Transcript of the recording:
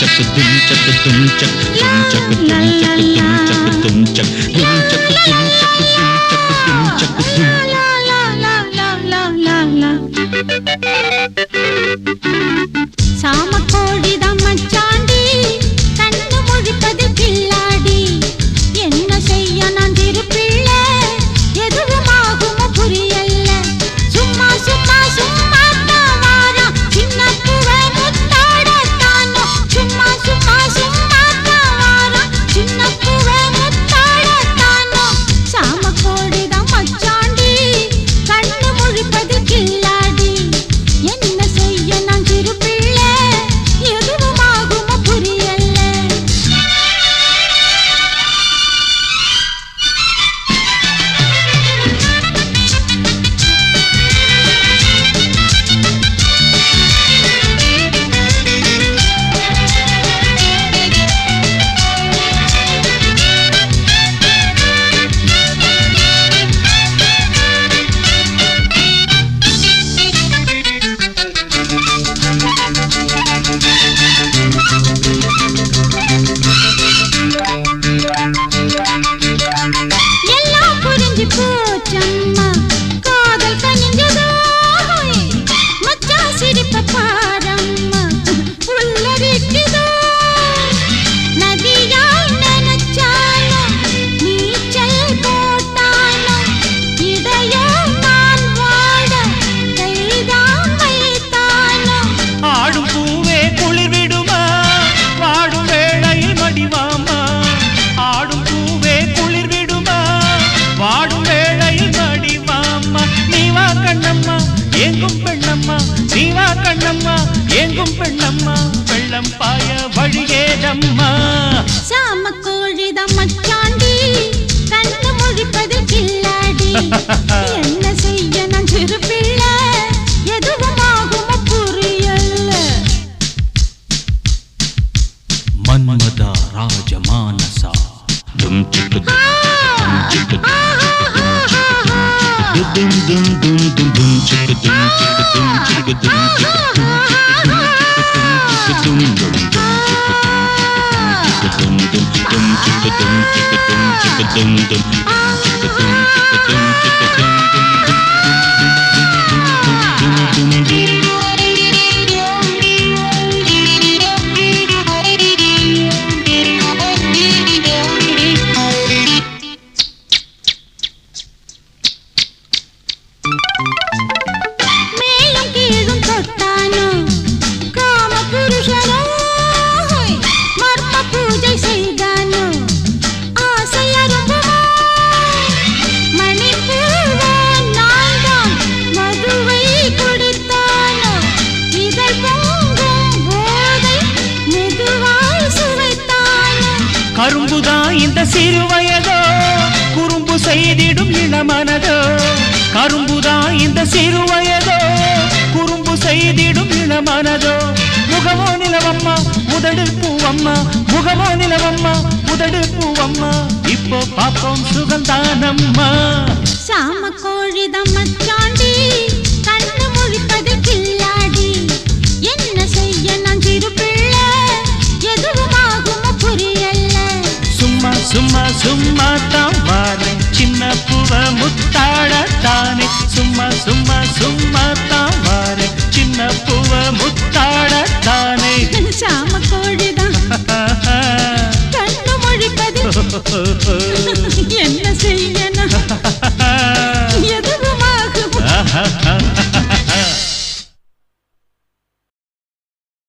จักกระดุมจักกระดุมจักกระดุมจักกระดุมจักกระดุมจักกระดุมจักกระดุมจักกระดุม ಚಮ್ಮ கண்ணம்மா எங்கும் பெண்ணம்மா வெள்ளம் பாய வழியேதம்மா. சாம கோழிதம் çıkı dım dım dım dım dım çıkı dım çıkı dım çıkı dım çıkı dım çıkı dım çıkı dım çıkı dım dım dım çıkı dım çıkı dım çıkı dım dım dım çıkı dım çıkı dım çıkı dım dım இந்த சிறு வயதோ குறும்பு செய்திடும் இளமனதோ. கரும்புதான் இந்த சிறு வயதோ குறும்பு செய்திடும் இளமனதோ. முகமோ நிலவம்மா உதடு பூவம்மா. முகமோ நிலவம்மா உதடு பூவம்மா. இப்போ பாப்போம் சுகந்தானம்மா. சாம கோழிதம் மச்சாண்டி சும்மா சும்மா தான் வாரே சின்ன பூவ முத்தாட தானே. சும்மா சும்மா சும்மா தான் வாரே சின்ன பூவ முத்தாட தானே. சாம கோழிதான் கண்ணு முழிப்பது.